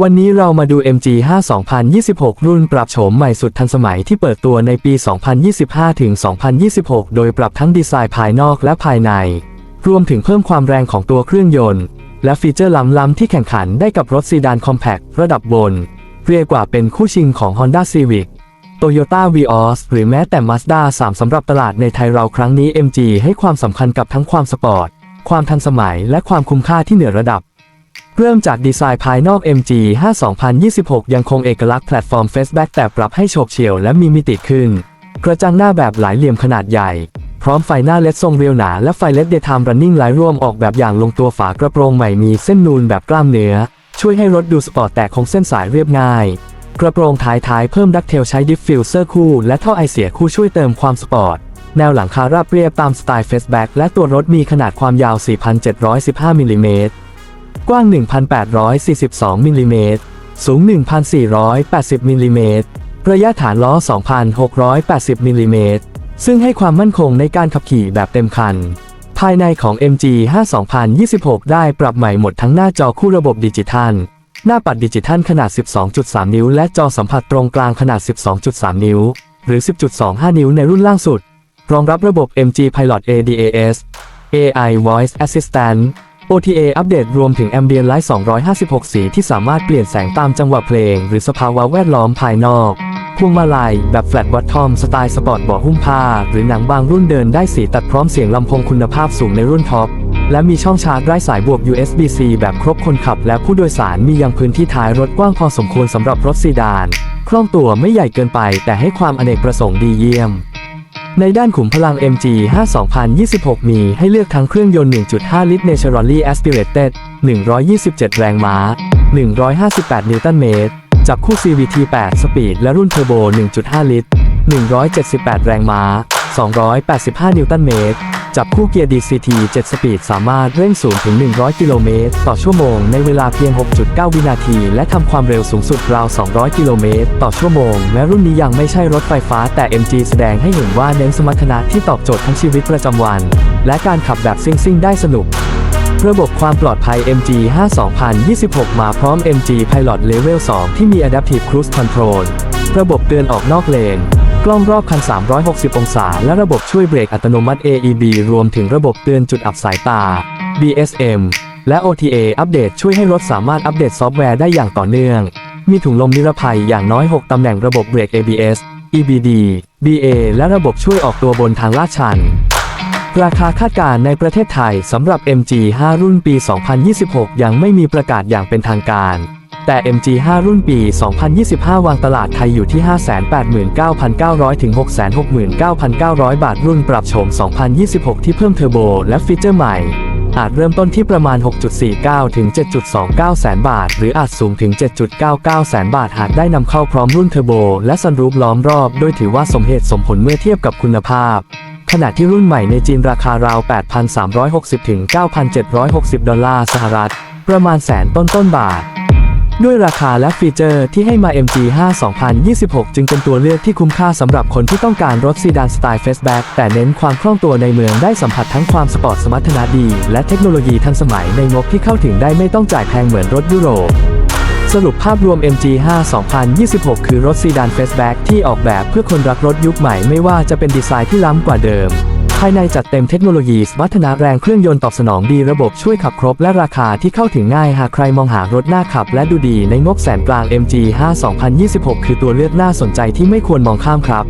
วันนี้เรามาดู MG 5 2026 รุ่นปรับโฉมใหม่สุดทันสมัยที่เปิดตัวในปี 2025 ถึง 2026 โดยปรับทั้งดีไซน์ภายนอกและภายใน รวมถึงเพิ่มความแรงของตัวเครื่องยนต์ และฟีเจอร์ล้ำๆที่แข่งขันได้กับรถซีดานคอมแพคระดับบน เรียกว่าเป็นคู่ชิงของ Honda Civic Toyota Vios หรือแม้แต่ Mazda 3 สำหรับตลาดในไทยเราครั้งนี้ MG ให้ความสำคัญกับทั้งความสปอร์ต ความทันสมัย และความคุ้มค่าที่เหนือระดับ เริ่มจากดีไซน์ภายนอก MG 5 2026 ยังคงเอกลักษณ์แพลตฟอร์ม Faceback แต่ปรับให้โฉบเฉี่ยวและมีมิติขึ้น กระจังหน้าแบบหลายเหลี่ยมขนาดใหญ่ พร้อมไฟหน้าเลดทรงเรียวหนา และไฟเลด Daytime Running หลายร่วมออกแบบอย่างลงตัวฝากระโปรงใหม่มีเส้นนูนแบบกล้ามเนื้อ ช่วยให้รถดูสปอร์ตแต่คงเส้นสายเรียบง่าย กระโปรงท้ายท้ายเพิ่มดักเทลใช้ดิฟฟิวเซอร์คู่ และท่อไอเสียคู่ช่วยเติมความสปอร์ตแนวหลังคาราบเรียบตามสไตล์เฟสแบ็กและตัวรถมีขนาดความยาว 4,715มิลลิเมตร ว้าง 1,842มิลลิเมตร สูง 1,480มิลลิเมตร ระยะฐานล้อ 2,680มิลลิเมตร ซึ่งให้ความมั่นคงในการขับขี่แบบเต็มคัน ภายในของ MG 5 2026 ได้ปรับใหม่หมดทั้งหน้าจอคู่ระบบดิจิทัล หน้าปัดดิจิทัลขนาด 12.3 นิ้ว และจอสัมผัสตรงกลางขนาด 12.3 นิ้ว หรือ 10.25 นิ้วในรุ่นล่างสุด รองรับระบบ MG Pilot ADAS AI Voice Assistant OTA อัปเดตรวมถึง Ambient Light 256 สีที่สามารถเปลี่ยนแสงตามจังหวะเพลง หรือสภาวะแวดล้อมภายนอกพวงมาลัยแบบ Flat Bottom สไตล์สปอร์ตเบาะหุ้มผ้า หรือหนังบางรุ่นเดินได้สีตัดพร้อมเสียงลำโพงคุณภาพสูงในรุ่นท็อป และมีช่องชาร์จไร้สายบวก USB-C แบบครบคนขับ และผู้โดยสารมียังพื้นที่ท้ายรถกว้างพอสมควรสำหรับรถซีดาน คล่องตัวไม่ใหญ่เกินไป แต่ให้ความอเนกประสงค์ดีเยี่ยม ในด้านขุมพลัง MG 5 2026 มีให้เลือกทั้งเครื่องยนต์ 1.5 ลิตร Naturally Aspirated 127 แรงม้า 158 นิวตันเมตร จับคู่ CVT 8 สปีด และรุ่นเทอร์โบ 1.5 ลิตร 178 แรงม้า 285 นิวตันเมตร จับคู่เกียร์ DCT 7 สปีดสามารถเร่ง0ถึง 100 กิโลเมตรต่อชั่วโมงในเวลาเพียง 6.9 วินาที และทำความเร็วสูงสุดราว 200 กิโลเมตรต่อชั่วโมง แม้รุ่นนี้ยังไม่ใช่รถไฟฟ้าแต่ MG แสดงให้เห็นว่าเน้นสมรรถนะที่ตอบโจทย์ทั้งชีวิตประจำวัน และการขับแบบซิ่งๆได้สนุกระบบความปลอดภัย MG 5 2026 มาพร้อม MG Pilot Level 2 ที่มี Adaptive Cruise Control ระบบเตือนออกนอกเลน กล้องรอบคัน 360 องศา และระบบช่วยเบรกอัตโนมัติ AEB รวมถึงระบบเตือนจุดอับสายตา BSM และ OTA อัปเดตช่วยให้รถสามารถอัปเดตซอฟต์แวร์ได้อย่างต่อเนื่อง มีถุงลมนิรภัยอย่างน้อย 6 ตำแหน่งระบบเบรก ABS EBD BA และระบบช่วยออกตัวบนทางลาดชัน ราคาคาดการณ์ในประเทศไทยสำหรับ MG 5 รุ่นปี 2026 ยังไม่มีประกาศอย่างเป็นทางการ แต่ MG 5 รุ่นปี 2025 วางตลาดไทยอยู่ที่ 589,900 ถึง 669,900 บาทรุ่นปรับโฉม 2026 ที่เพิ่มเทอร์โบและฟีเจอร์ใหม่ อาจเริ่มต้นที่ประมาณ 6.49 ถึง 7.29 แสนบาท หรืออาจสูงถึง 7.99 แสนบาท หากได้นำเข้าพร้อมรุ่นเทอร์โบและซันรูฟล้อมรอบ โดยถือว่าสมเหตุสมผลเมื่อเทียบกับคุณภาพขณะที่รุ่นใหม่ในจีนราคาราว 8,360 ถึง 9,760 ดอลลาร์สหรัฐ ประมาณแสนต้นต้นบาท ด้วยราคาและฟีเจอร์ที่ให้มา MG 5 2026 จึงเป็นตัวเลือกที่คุ้มค่าสำหรับคนที่ต้องการรถซีดานสไตล์เฟสแบ็กแต่เน้นความคล่องตัวในเมืองได้สัมผัสทั้งความสปอร์ตสมรรถนะดี และเทคโนโลยีทันสมัยในงบที่เข้าถึงได้ไม่ต้องจ่ายแพงเหมือนรถยุโรปสรุปภาพรวม MG 5 2026 คือรถซีดานเฟสแบ็กที่ออกแบบเพื่อคนรักรถยุคใหม่ไม่ว่าจะเป็นดีไซน์ที่ล้ำกว่าเดิมายในจัดเต็มเทคโนโลยีสมรรถนะแรงเครื่องยนต์ตอบสนองดีระบบช่วยขับครบและราคาที่เข้าถึงง่ายหากใครมองหารถน่าขับและดูดีในงบแสนกลาง MG 5 2026 คือตัวเลือกน่าสนใจที่ไม่ควรมองข้ามครับ